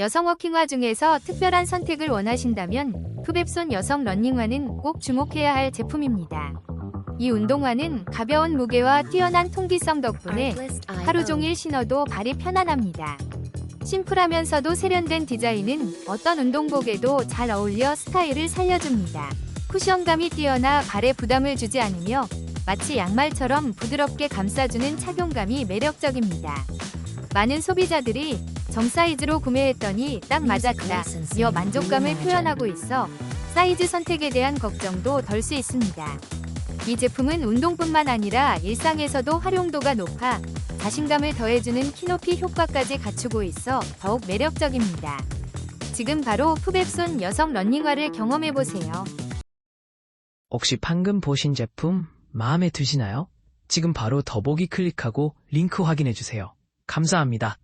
여성 워킹화 중에서 특별한 선택을 원하신다면 푸백손 여성 러닝화는 꼭 주목해야 할 제품입니다. 이 운동화는 가벼운 무게와 뛰어난 통기성 덕분에 하루 종일 신어도 발이 편안합니다. 심플하면서도 세련된 디자인은 어떤 운동복에도 잘 어울려 스타일을 살려줍니다. 쿠션감이 뛰어나 발에 부담을 주지 않으며 마치 양말처럼 부드럽게 감싸주는 착용감이 매력적입니다. 많은 소비자들이 정 사이즈로 구매했더니 딱 맞았다며 만족감을 표현하고 있어 사이즈 선택에 대한 걱정도 덜 수 있습니다. 이 제품은 운동뿐만 아니라 일상에서도 활용도가 높아 자신감을 더해주는 키높이 효과까지 갖추고 있어 더욱 매력적입니다. 지금 바로 푸백손 여성 런닝화를 경험해보세요. 혹시 방금 보신 제품 마음에 드시나요? 지금 바로 더보기 클릭하고 링크 확인해주세요. 감사합니다.